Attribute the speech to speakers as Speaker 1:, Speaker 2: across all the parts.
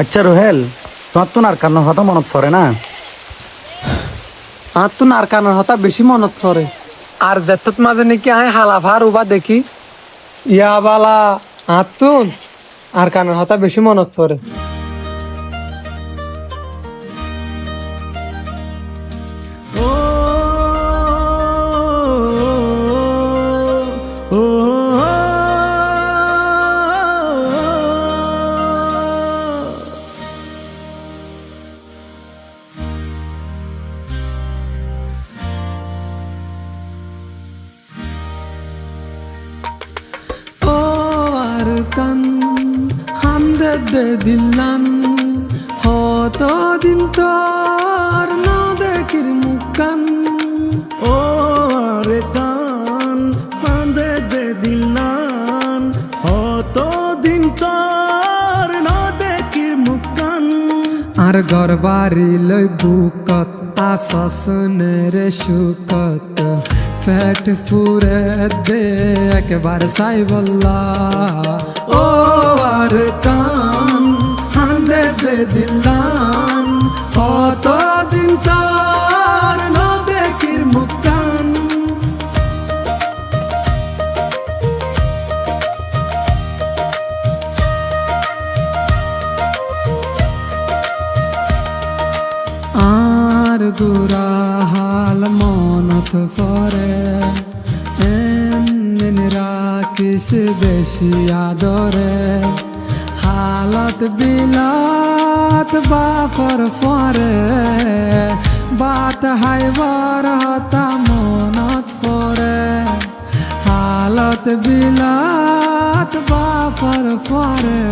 Speaker 1: আচ্ছা রোহেল, তোমার তো আর কান্না কথা মনত পড়ে না?
Speaker 2: আর তো নার কানের হতা বেশি মনত পড়ে। আর যেতত মাঝে নাকি আয় হালাফার উবা দেখি। ইয়া বালা, আতুন আর কানের হতা বেশি মনত পড়ে। হান্দে দে দিল্লান। হত দিন তোর না দেখির মুখান
Speaker 3: ও রে কান ফাঁদে দে দিলান হত দিন তোর না দেখির মুখান
Speaker 2: আর গরবারি লই বুকত আসসনের সুকত ফ্যাট ফুরে দে, একবার সাই বল্লা
Speaker 3: ও আর কান হান্দে দে দিলাম। কত দিন তোর
Speaker 2: গুরা হাল মনত ফরে এমন রাখিস বেশি আদরে হালত বিলাত বাফর ফরে বাত হাইবার হতা মনত ফরে হালত বিলাত বাফর ফরে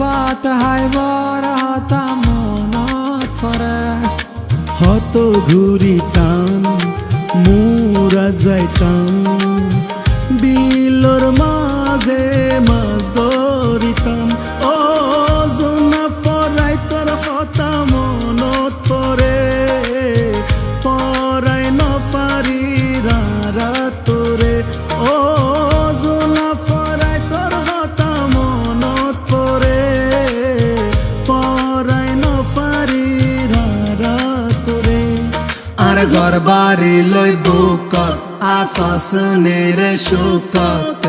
Speaker 2: বাত হাইবার হতা মনত ফরে
Speaker 3: হত ঘুরিতাম মুরা যাইতাম। বিলর মাঝে মাছ
Speaker 2: আর ঘর বাড়ি লই বুক আসনের নেরে সুকত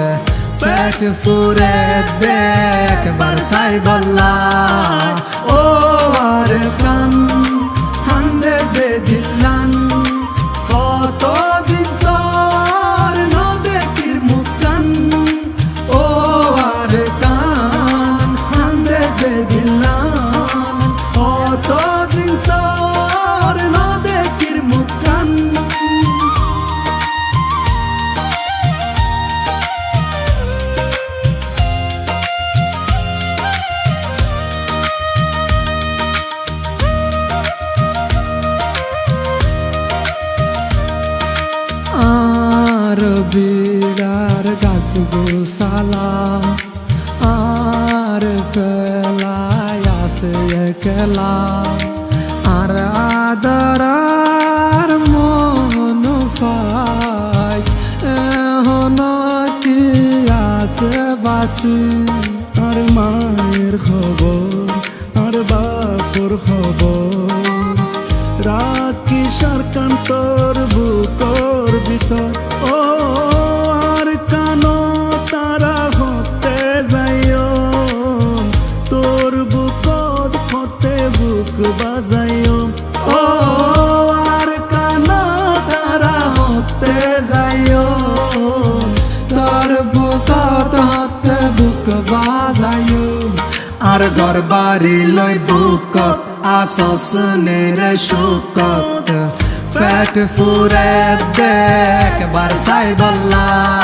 Speaker 2: পেট ফুরে দেখ বার সাই বল্লা। ও আর কান গাছ গোসালা আর ফেলায় আসে একলা আর আদরার মন পাই এখন কি আসে বাসি
Speaker 3: আর মায়ের খবর আর বাপুর খবর রাখি সরকার তোর বুকর ভিতর বাজাইও। ও, আর কানো তারা হতে যাইও।
Speaker 2: তোর বুকত হাতে বুক বাজায়ু আর ঘর বাড়ি লই সুকত। ফ্যাট ফুরে দেখ বার সাই বল্লা।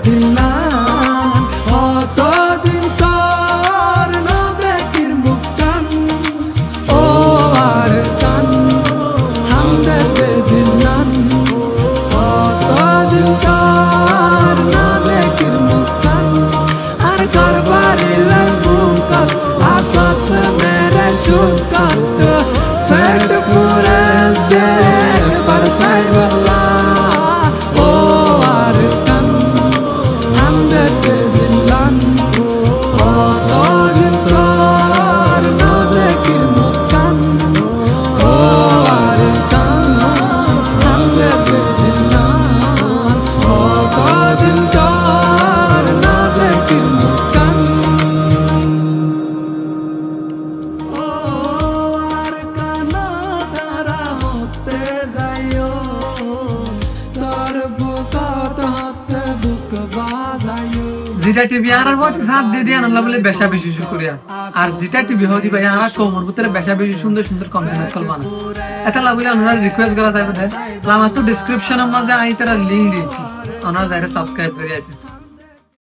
Speaker 2: হান্দে দে
Speaker 4: যেটা টিভি আর বটি সাত দিয়ে দিয়ে আনলাম বলে বেশা বেশি আর। যেটা টিভি ভাই আর কোমর ভিতরে বেশা বেশি সুন্দর সুন্দর কন্টেন্ট এটা লাগলে আপনারা রিকোয়েস্ট করা যাবে আমার তো ডিসক্রিপশনের মধ্যে আমি তারা লিঙ্ক দিয়েছি। আপনারা যারা সাবস্ক্রাইব করে আইতে